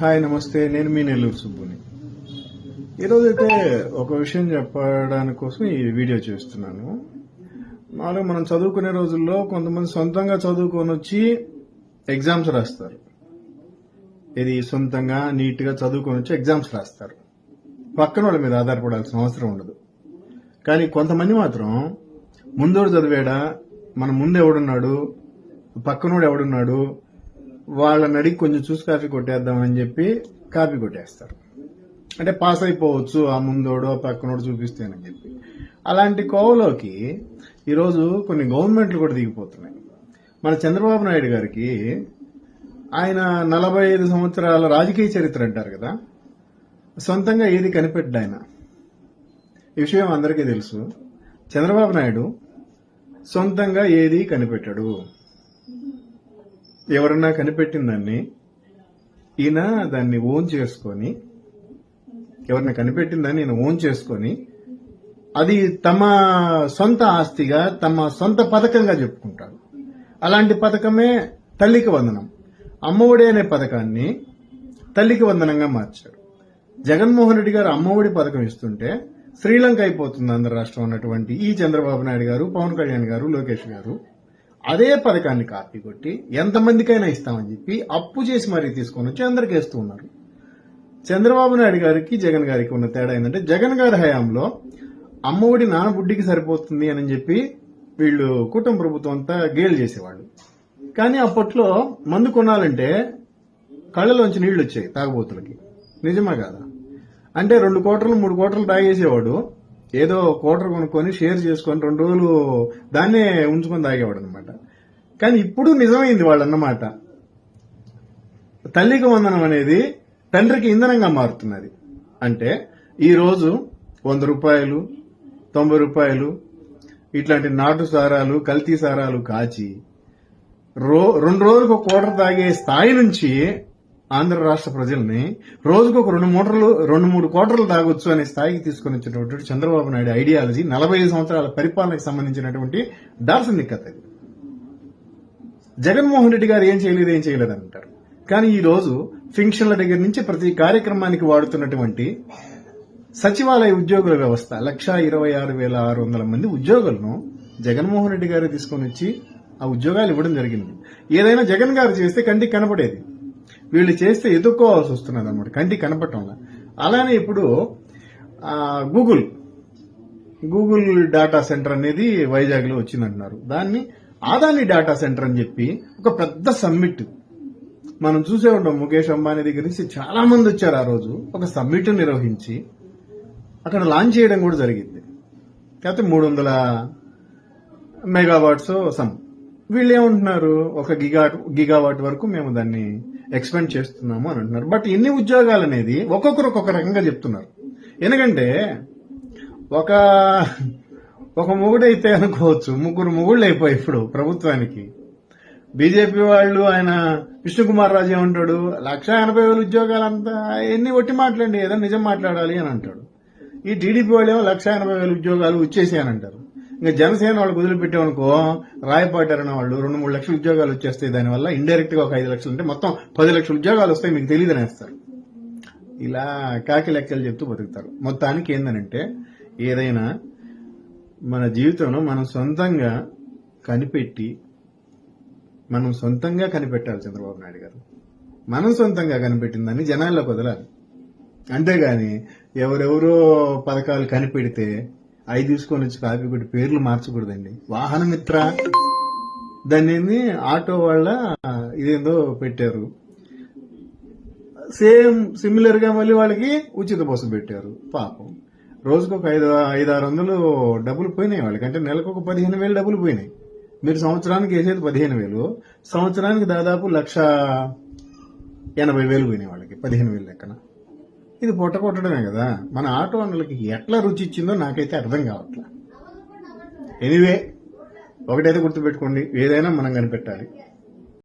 Hi నమస్తే. నేను మీ నెల్లూరు సుబ్బుని. ఈరోజైతే ఒక విషయం చెప్పడానికి కోసం ఈ వీడియో చేస్తున్నాను. మామూలుగా మనం చదువుకునే రోజుల్లో కొంతమంది సొంతంగా చదువుకొని వచ్చి ఎగ్జామ్స్ రాస్తారు. ఇది సొంతంగా నీట్గా చదువుకొని వచ్చి ఎగ్జామ్స్ రాస్తారు. పక్కన వాళ్ళ మీద ఆధారపడాల్సిన అవసరం ఉండదు. కానీ కొంతమంది మాత్రం ముందోడు చదివాడా మన ముందు ఎవడున్నాడు పక్కనోడు ఎవడున్నాడు వాళ్ళని అడిగి కొంచెం చూసి కాఫీ కొట్టేద్దామని చెప్పి కాఫీ కొట్టేస్తారు. అంటే పాస్ అయిపోవచ్చు ఆ ముందోడు ఆ పక్కనోడు చూపిస్తేనని చెప్పి. అలాంటి కోవలోకి ఈరోజు కొన్ని గవర్నమెంట్లు కూడా దిగిపోతున్నాయి. మన చంద్రబాబు నాయుడు గారికి ఆయన నలభై ఐదు సంవత్సరాల రాజకీయ చరిత్ర అంటారు కదా. సొంతంగా ఏది కనిపెట్టాడు ఆయన? ఈ విషయం అందరికీ తెలుసు. చంద్రబాబు నాయుడు సొంతంగా ఏది కనిపెట్టాడు. ఎవరన్నా కనిపెట్టిన దాన్ని ఈయన దాన్ని ఓన్ చేసుకొని ఎవరిని కనిపెట్టిన దాన్ని ఈయన ఓన్ చేసుకొని అది తమ సొంత ఆస్తిగా తమ సొంత పథకంగా చెప్పుకుంటారు. అలాంటి పథకమే తల్లికి వందనం. అమ్మఒడి అనే పథకాన్ని తల్లికి వందనంగా మార్చారు. జగన్మోహన్ రెడ్డి గారు అమ్మఒడి పథకం ఇస్తుంటే శ్రీలంక అయిపోతుంది ఆంధ్ర రాష్ట్రం అన్నటువంటి ఈ చంద్రబాబు నాయుడు గారు పవన్ కళ్యాణ్ గారు లోకేష్ గారు. అదే పథకాన్ని కాపీ కొట్టి ఎంతమందికైనా ఇస్తామని చెప్పి అప్పు చేసి మరీ తీసుకొని వచ్చి అందరికి వేస్తూ ఉన్నారు. చంద్రబాబు నాయుడు గారికి జగన్ గారికి ఉన్న తేడా ఏంటంటే జగన్ గారి హయాంలో అమ్మఒడి నానబుడ్డికి సరిపోతుంది అని చెప్పి వీళ్ళు కుటుంబ ప్రభుత్వం అంతా గేలు చేసేవాళ్ళు. కానీ అప్పట్లో మందు కొనాలంటే కళ్ళలోంచి నీళ్ళు వచ్చాయి తాగుబోతులకి. నిజమా కాదా? అంటే రెండు కోటర్లు మూడు కోటర్లు తాగేసేవాడు ఏదో కోటర్ కొనుక్కొని షేర్ చేసుకొని రెండు రోజులు దాన్నే ఉంచుకొని తాగేవాడు అనమాట కానీ ఇప్పుడు నిజమైంది వాళ్ళన్నమాట. తల్లికి వందనం అనేది తండ్రికి ఇంధనంగా మారుతున్నది. అంటే ఈ రోజు వంద రూపాయలు తొంభై రూపాయలు ఇట్లాంటి నాటు సారాలు కల్తీ సారాలు కాచి రో రెండు రోజులకు కోటర్ తాగే స్థాయి నుంచి ఆంధ్ర రాష్ట్ర ప్రజల్ని రోజుకు ఒక రెండు మూటలు రెండు మూడు కోటర్లు తాగొచ్చు అనే స్థాయికి తీసుకొని వచ్చినటువంటి చంద్రబాబు నాయుడు ఐడియాలజీ నలభై ఐదు సంవత్సరాల పరిపాలనకు సంబంధించినటువంటి దార్శనికత ఇది జగన్మోహన్ రెడ్డి గారు ఏం చేయలేదు ఏం చేయలేదు అంటారు కానీ ఈ రోజు ఫింక్షన్ల దగ్గర నుంచి ప్రతి కార్యక్రమానికి వాడుతున్నటువంటి సచివాలయ ఉద్యోగుల వ్యవస్థ లక్షా ఇరవై ఆరు వేల ఆరు వందల మంది ఉద్యోగులను జగన్మోహన్ రెడ్డి గారు తీసుకొని వచ్చి ఆ ఉద్యోగాలు ఇవ్వడం జరిగింది. ఏదైనా జగన్ గారు చేస్తే కంటికి కనపడేది. వీళ్ళు చేస్తే ఎదుర్కోవాల్సి వస్తున్నది అనమాట కంటికి కనపడటంలా. అలానే ఇప్పుడు గూగుల్ గూగుల్ డేటా సెంటర్ అనేది వైజాగ్లో వచ్చిందంటున్నారు. దాన్ని ఆదాని డేటా సెంటర్ అని చెప్పి ఒక పెద్ద సమ్మిట్ మనం చూసే ఉంటాం ముఖేష్ అంబానీ దగ్గర నుంచి చాలా మంది వచ్చారు ఆ రోజు. ఒక సమ్మిట్ నిర్వహించి అక్కడ లాంచ్ చేయడం కూడా జరిగింది. కాకపోతే మూడు వందల మెగావాట్స్ సమ్ వీళ్ళు ఏమంటున్నారు? ఒక గిగా గిగావాట్ వరకు మేము దాన్ని ఎక్స్పెండ్ చేస్తున్నాము అని అంటున్నారు. బట్ ఎన్ని ఉద్యోగాలు అనేది ఒక్కొక్కరు ఒక్కొక్క రకంగా చెప్తున్నారు. ఎందుకంటే ఒక ఒక మొగుడైతే అనుకోవచ్చు ముగ్గురు మొగుళ్ళు అయిపోయి ఇప్పుడు ప్రభుత్వానికి. బీజేపీ వాళ్ళు ఆయన విష్ణుకుమార్ రాజు ఏమంటాడు? లక్ష ఎనభై వేల ఉద్యోగాలంతా ఎన్ని ఒట్టి మాట్లాడండి ఏదో నిజం మాట్లాడాలి అని అంటాడు. ఈ టీడీపీ వాళ్ళు ఏమో లక్ష ఎనభై వేల ఉద్యోగాలు వచ్చేసి అని అంటారు. ఇంకా జనసేన వాళ్ళకి వదిలిపెట్టామనుకో రాయపాటారన్న వాళ్ళు రెండు మూడు లక్షల ఉద్యోగాలు వచ్చేస్తాయి. దానివల్ల ఇండైరెక్ట్గా ఒక ఐదు లక్షలు అంటే మొత్తం పది లక్షల ఉద్యోగాలు వస్తాయి. మీకు తెలియదు అనేస్తారు ఇలా కాకి లెక్కలు చెప్తూ బతుకుతారు. మొత్తానికి ఏందనంటే ఏదైనా మన జీవితంలో మనం సొంతంగా కనిపెట్టి మనం సొంతంగా కనిపెట్టాలి చంద్రబాబు నాయుడు గారు. మనం సొంతంగా కనిపెట్టిందని జనాల్లో వదలాలి. అంతేగాని ఎవరెవరో పథకాలు కనిపెడితే అవి తీసుకొని వచ్చి కాపీ కొట్టి పేర్లు మార్చకూడదండి. వాహన మిత్ర దాన్ని ఏంది ఆటో వాళ్ళ ఇదేందో పెట్టారు. సేమ్ సిమిలర్గా మళ్ళీ వాళ్ళకి ఉచిత బస్సు పెట్టారు. పాపం. రోజుకు ఒక ఐదు ఐదు ఆరు వందలు డబ్బులు పోయినాయి వాళ్ళకి. అంటే నెలకు ఒక పదిహేను వేలు డబ్బులు పోయినాయి. మీరు సంవత్సరానికి వేసేది పదిహేను వేలు. సంవత్సరానికి దాదాపు లక్ష ఎనభై వేలు పోయినాయి వాళ్ళకి పదిహేను వేలు లెక్కన. ఇది పొట్ట కొట్టడమే కదా. మన ఆటో అన్నలకి ఎట్లా రుచి ఇచ్చిందో నాకైతే అర్థం కావట్లా. ఎనీవే ఒకటైతే గుర్తుపెట్టుకోండి ఏదైనా మనం కనిపెట్టాలి.